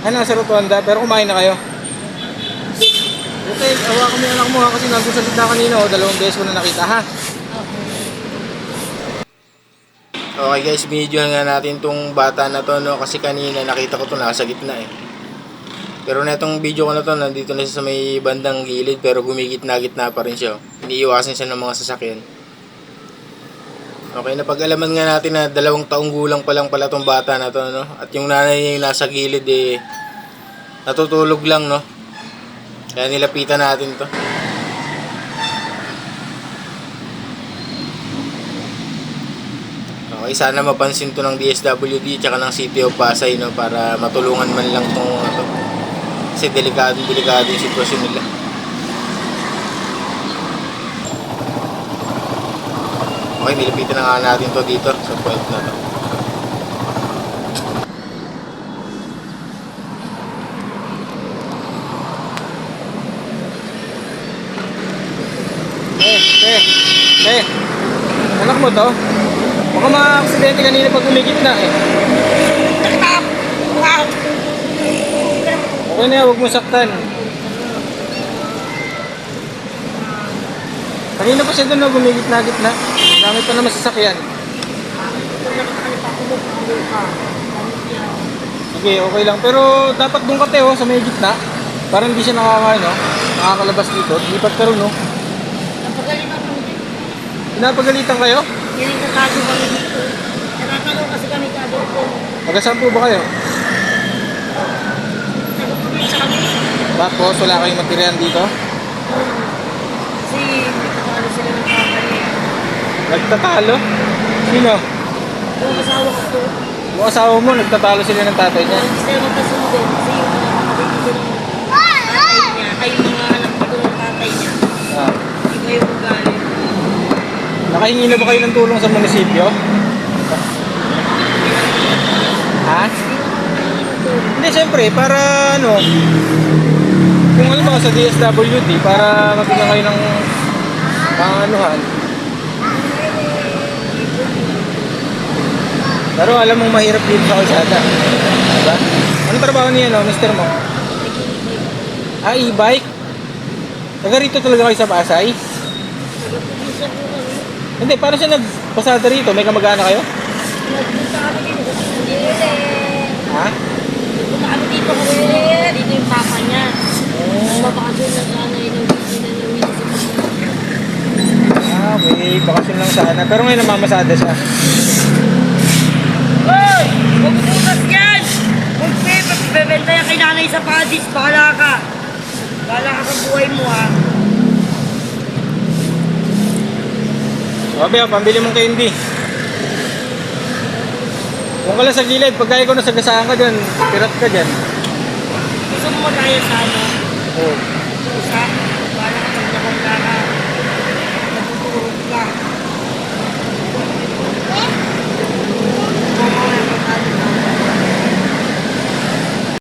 Ay, nasa rotonda, pero kumain na kayo. Okay, awa yung anak mo ha, kasi nandun sa gitna kanina, oh, dalawang beses ko na nakita ha. Okay guys, video nga natin tong bata na to, no, kasi kanina nakita ko to nasa gitna eh. Pero na itong video ko na to, nandito na siya sa may bandang gilid, pero gumigit-na-gitna pa rin siya. oh. Iniiwasan siya ng mga sasakyan. Okay, napag-alaman nga natin na dalawang taong gulang pa lang pala tong bata na to, no? At yung nanay niya yung nasa gilid, eh, natutulog lang, no? Kaya nilapitan natin to. Okay, sana mapansin to ng DSWD tsaka ng City of Pasay, no? Para matulungan man lang tong, ano, kasi delikado, delikado yung sitwasyon nila. Okay, nilapitan na nga natin to dito sa point na to. Eh, eh, eh. Anak mo to? Baka ma-aksidente kanina pag umigit na eh. Okay na huwag mo saktan. Kanina pa siya doon no, gumigit na gitna. Dami pa naman sasakyan. Sige, okay lang. Pero dapat doon ka te, oh, sa may gitna. Para hindi siya nakaka, no? nakakalabas dito. Lipat ka rin, no? Napagalitan kami dito. Pinapagalitan kayo? Niligtatado kami dito. Natatanong kasi kami kado ko. Taga saan po ba kayo? Tapos wala kayong matirihan dito? Kasi nagtatalo sila ng tatay. Nagtatalo? Sino? Yung asawa ko po. Yung asawa mo, nagtatalo sila ng tatay niya. Hindi sila magkasundo. Kasi yung mga kapatid ko ng tatay niya. Ay yung mga anak ko ng tatay niya. Ah. Iba yung ugali. Nakahingi na ba kayo ng tulong sa munisipyo? Ha? Hindi, siyempre, para ano, kung ano ba sa DSWD, para mabigyan kayo ng panganuhan. Pero alam mong mahirap dito sa kalsada. Diba? Anong trabaho niya, no, mister mo? Ah, e-bike? Taga rito talaga kayo sa Pasay? Hindi, paano siya nagpasada rito? May kamag-anak kayo? Nagpunta kami dito. Ha? Nagpunta kami dito kasi dito yung papa niya. Magbabakasyon na sana yun ang busy na ng municipal. Ah, may bakasyon lang sana. Pero ngayon namamasada siya. na Padis, bahala ka. Bahala ka sa buhay mo ha. Sabi ha, pambili mong candy. Huwag ka lang sa gilid, pagkaya ko nasagasaan ka dyan, pirat ka dyan. Gusto mo tayo sa ano? Oo. Oh. Sa, bahala ka pag nakawala ka, natutulog ka.